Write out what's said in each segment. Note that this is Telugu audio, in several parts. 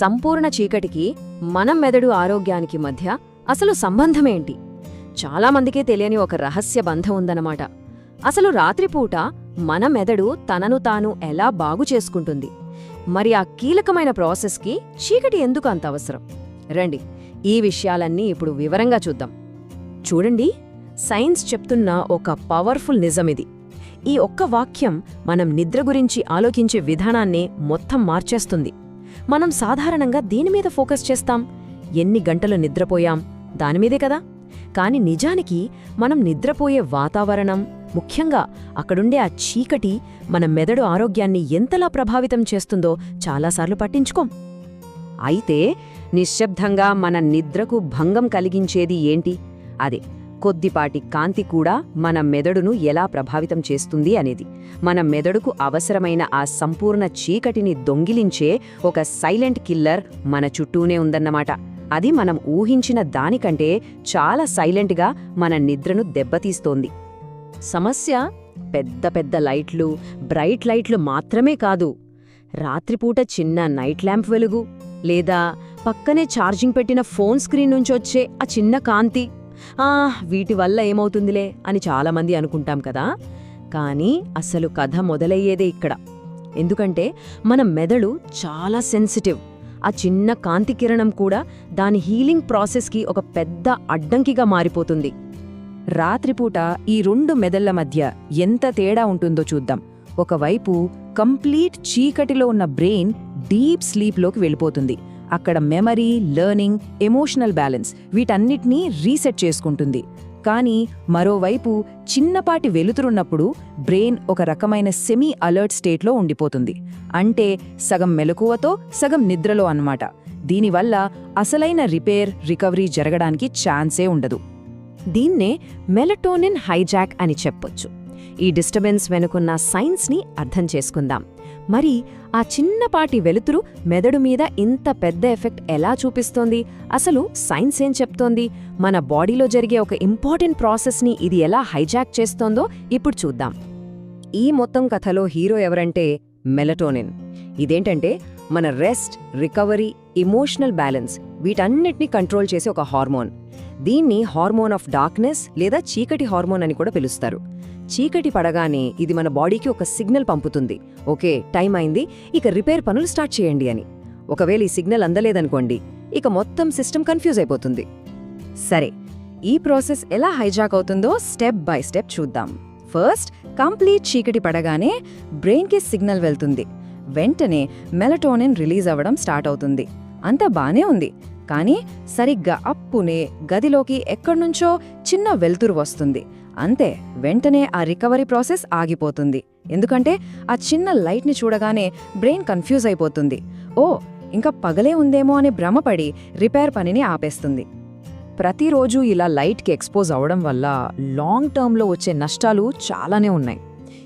సంపూర్ణ చీకటికి మనం మెదడు ఆరోగ్యానికి మధ్య అసలు సంబంధమేంటి? చాలామందికే తెలియని ఒక రహస్య బంధం ఉందన్నమాట. అసలు రాత్రిపూట మన మెదడు తనను తాను ఎలా బాగు చేసుకుంటుంది? మరి ఆ కీలకమైన ప్రాసెస్కి చీకటి ఎందుకు అంత అవసరం? రండి ఈ విషయాలన్నీ ఇప్పుడు వివరంగా చూద్దాం. చూడండి సైన్స్ చెప్తున్న ఒక పవర్ఫుల్ నిజమిది. ఈ ఒక్క వాక్యం మనం నిద్ర గురించి ఆలోచించే విధానాన్ని మొత్తం మార్చేస్తుంది. మనం సాధారణంగా దేని మీద ఫోకస్ చేస్తాం? ఎన్ని గంటలు నిద్రపోయాం? దానిమీదే కదా? కాని నిజానికి మనం నిద్రపోయే వాతావరణం ముఖ్యంగా అక్కడుండే ఆ చీకటి మన మెదడు ఆరోగ్యాన్ని ఎంతలా ప్రభావితం చేస్తుందో చాలాసార్లు పట్టించుకోం. అయితే నిశ్శబ్దంగా మన నిద్రకు భంగం కలిగించేది ఏంటి? అదే కొద్దిపాటి కాంతి కూడా మన మెదడును ఎలా ప్రభావితం చేస్తుంది అనేది. మన మెదడుకు అవసరమైన ఆ సంపూర్ణ చీకటిని దొంగిలించే ఒక సైలెంట్ కిల్లర్ మన చుట్టూనే ఉందన్నమాట. అది మనం ఊహించిన దానికంటే చాలా సైలెంట్గా మన నిద్రను దెబ్బతీస్తోంది. సమస్య పెద్ద పెద్ద లైట్లు బ్రైట్ లైట్లు మాత్రమే కాదు. రాత్రిపూట చిన్న నైట్ ల్యాంప్ వెలుగు లేదా పక్కనే ఛార్జింగ్ పెట్టిన ఫోన్ స్క్రీన్ నుంచొచ్చే ఆ చిన్న కాంతి. ఆ వీటి వల్ల ఏమవుతుందిలే అని చాలామంది అనుకుంటాం కదా. కానీ అసలు కథ మొదలయ్యేదే ఇక్కడ. ఎందుకంటే మన మెదడు చాలా సెన్సిటివ్. ఆ చిన్న కాంతి కిరణం కూడా దాని హీలింగ్ ప్రాసెస్కి ఒక పెద్ద అడ్డంకిగా మారిపోతుంది. రాత్రిపూట ఈ రెండు మెదళ్ళ మధ్య ఎంత తేడా ఉంటుందో చూద్దాం. ఒకవైపు కంప్లీట్ చీకటిలో ఉన్న బ్రెయిన్ డీప్ స్లీప్లోకి వెళ్ళిపోతుంది. అక్కడ మెమరీ లెర్నింగ్ ఎమోషనల్ బ్యాలెన్స్ వీటన్నిటినీ రీసెట్ చేసుకుంటుంది. కానీ మరోవైపు చిన్నపాటి వెలుతురున్నప్పుడు బ్రెయిన్ ఒక రకమైన సెమీ అలర్ట్ స్టేట్లో ఉండిపోతుంది. అంటే సగం మెలకువతో సగం నిద్రలో అన్నమాట. దీనివల్ల అసలైన రిపేర్ రికవరీ జరగడానికి ఛాన్సే ఉండదు. దీన్నే మెలటోనిన్ హైజాక్ అని చెప్పొచ్చు. ఈ డిస్టర్బెన్స్ వెనుకున్న సైన్స్ని అర్థం చేసుకుందాం. మరి ఆ చిన్నపాటి వెలుతురు మెదడు మీద ఇంత పెద్ద ఎఫెక్ట్ ఎలా చూపిస్తోంది? అసలు సైన్స్ ఏం చెప్తోంది? మన బాడీలో జరిగే ఒక ఇంపార్టెంట్ ప్రాసెస్ని ఇది ఎలా హైజాక్ చేస్తోందో ఇప్పుడు చూద్దాం. ఈ మొత్తం కథలో హీరో ఎవరంటే మెలటోనిన్. ఇదేంటంటే మన రెస్ట్ రికవరీ ఇమోషనల్ బ్యాలెన్స్ వీటన్నిటిని కంట్రోల్ చేసే ఒక హార్మోన్. దీన్ని హార్మోన్ ఆఫ్ డార్క్నెస్ లేదా చీకటి హార్మోన్ అని కూడా పిలుస్తారు. చీకటి పడగానే ఇది మన బాడీకి ఒక సిగ్నల్ పంపుతుంది. ఓకే టైం అయింది. ఇక రిపేర్ పనులు స్టార్ట్ చేయండి అని. ఒకవేళ ఈ సిగ్నల్ అందలేదనుకోండి ఇక మొత్తం సిస్టమ్ కన్ఫ్యూజ్ అయిపోతుంది. సరే ఈ ప్రాసెస్ ఎలా హైజాక్ అవుతుందో స్టెప్ బై స్టెప్ చూద్దాం. ఫస్ట్ కంప్లీట్ చీకటి పడగానే బ్రెయిన్కి సిగ్నల్ వెళ్తుంది. వెంటనే మెలటోనిన్ రిలీజ్ అవ్వడం స్టార్ట్ అవుతుంది. అంతా బానే ఉంది. కానీ సరిగ్గా అప్పునే గదిలోకి ఎక్కడ్నుంచో చిన్న వెలుతురు వస్తుంది. అంతే వెంటనే ఆ రికవరీ ప్రాసెస్ ఆగిపోతుంది. ఎందుకంటే ఆ చిన్న లైట్ని చూడగానే బ్రెయిన్ కన్ఫ్యూజ్ అయిపోతుంది. ఓ ఇంకా పగలే ఉందేమో అని భ్రమపడి రిపేర్ పనిని ఆపేస్తుంది. ప్రతిరోజు ఇలా లైట్కి ఎక్స్పోజ్ అవడం వల్ల లాంగ్ టర్మ్లో వచ్చే నష్టాలు చాలానే ఉన్నాయి.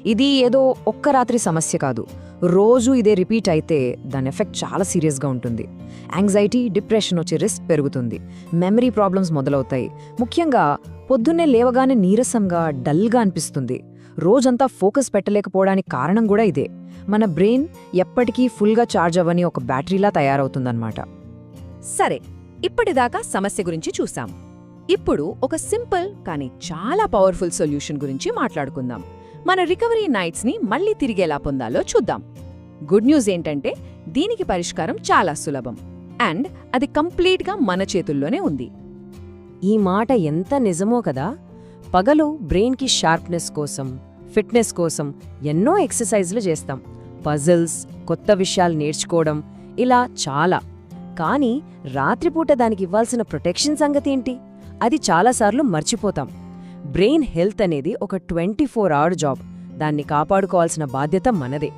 ఇది ఏదో ఒక్క రాత్రి సమస్య కాదు. రోజు ఇదే రిపీట్ అయితే దాని ఎఫెక్ట్ చాలా సీరియస్గా ఉంటుంది. యాంగ్జైటీ డిప్రెషన్ వచ్చే రిస్క్ పెరుగుతుంది. మెమరీ ప్రాబ్లమ్స్ మొదలవుతాయి. ముఖ్యంగా పొద్దున్నే లేవగానే నీరసంగా డల్గా అనిపిస్తుంది. రోజంతా ఫోకస్ పెట్టలేకపోవడానికి కారణం కూడా ఇదే. మన బ్రెయిన్ ఎప్పటికీ ఫుల్గా ఛార్జ్ అవ్వని ఒక బ్యాటరీలా తయారవుతుందన్నమాట. సరే ఇప్పటిదాకా సమస్య గురించి చూసాం. ఇప్పుడు ఒక సింపుల్ కానీ చాలా పవర్ఫుల్ సొల్యూషన్ గురించి మాట్లాడుకుందాం. మన రికవరీ నైట్స్ని మళ్ళీ తిరిగేలా పొందాలో చూద్దాం. గుడ్ న్యూస్ ఏంటంటే దీనికి పరిష్కారం చాలా సులభం. అండ్ అది కంప్లీట్గా మన చేతుల్లోనే ఉంది. ఈ మాట ఎంత నిజమో కదా? పగలు బ్రెయిన్కి షార్ప్నెస్ కోసం ఫిట్నెస్ కోసం ఎన్నో ఎక్సర్సైజ్లు చేస్తాం. పజిల్స్ కొత్త విషయాలు నేర్చుకోవడం ఇలా చాలా. కానీ రాత్రిపూట దానికి ఇవ్వాల్సిన ప్రొటెక్షన్ సంగతేంటి అది చాలాసార్లు మర్చిపోతాం. బ్రెయిన్ హెల్త్ అనేది ఒక ట్వంటీ ఫోర్ అవర్ జాబ్. దాన్ని కాపాడుకోవాల్సిన బాధ్యత మనదే.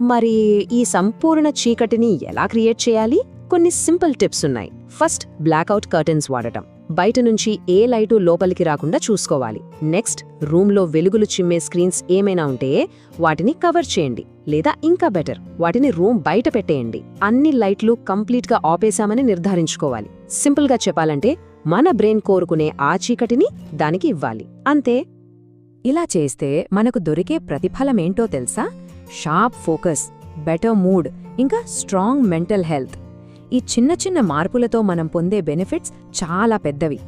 మరి ఈ సంపూర్ణ చీకటిని ఎలా క్రియేట్ చేయాలి? కొన్ని సింపుల్ టిప్స్ ఉన్నాయి. ఫస్ట్ బ్లాక్అవుట్ కర్టెన్స్ వాడటం. బయట నుంచి ఏ లైటు లోపలికి రాకుండా చూసుకోవాలి. నెక్స్ట్ రూమ్లో వెలుగులు చిమ్మే స్క్రీన్స్ ఏమైనా ఉంటే వాటిని కవర్ చేయండి. లేదా ఇంకా బెటర్ వాటిని రూమ్ బయట పెట్టేయండి. అన్ని లైట్లు కంప్లీట్గా ఆపేశామని నిర్ధారించుకోవాలి. సింపుల్గా చెప్పాలంటే మన బ్రెయిన్ కోరుకునే ఆ చీకటిని దానికి ఇవ్వాలి. అంతే. ఇలా చేస్తే మనకు దొరికే ప్రతిఫలమేంటో తెలుసా? షార్ప్ ఫోకస్ బెటర్ మూడ్ ఇంకా స్ట్రాంగ్ మెంటల్ హెల్త్. ఈ చిన్న చిన్న మార్పులతో మనం పొందే బెనిఫిట్స్ చాలా పెద్దవి.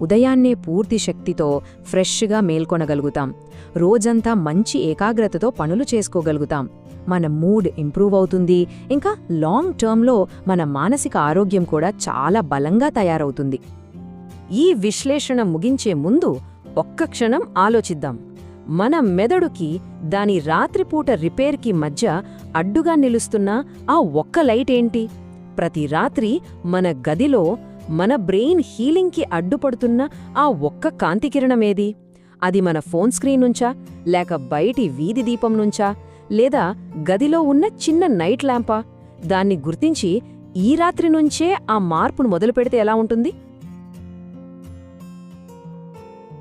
ఉదయాన్నే పూర్తి శక్తితో ఫ్రెష్గా మేల్కొనగలుగుతాం. రోజంతా మంచి ఏకాగ్రతతో పనులు చేసుకోగలుగుతాం. మన మూడ్ ఇంప్రూవ్ అవుతుంది ఇంకా లాంగ్ టర్మ్లో మన మానసిక ఆరోగ్యం కూడా చాలా బలంగా తయారవుతుంది. ఈ విశ్లేషణ ముగించే ముందు ఒక్క క్షణం ఆలోచిద్దాం. మన మెదడుకి దాని రాత్రిపూట రిపేర్కి మధ్య అడ్డుగా నిలుస్తున్న ఆ ఒక్క లైట్ ఏంటి? ప్రతి రాత్రి మన గదిలో మన బ్రెయిన్ హీలింగ్కి అడ్డుపడుతున్న ఆ ఒక్క కాంతికిరణమేది అది మన ఫోన్ స్క్రీన్ నుంచా లేక బయటి వీధి దీపం నుంచా లేదా గదిలో ఉన్న చిన్న నైట్ ల్యాంపా? దాన్ని గుర్తించి ఈ రాత్రి నుంచే ఆ మార్పును మొదలుపెడితే ఎలా ఉంటుంది?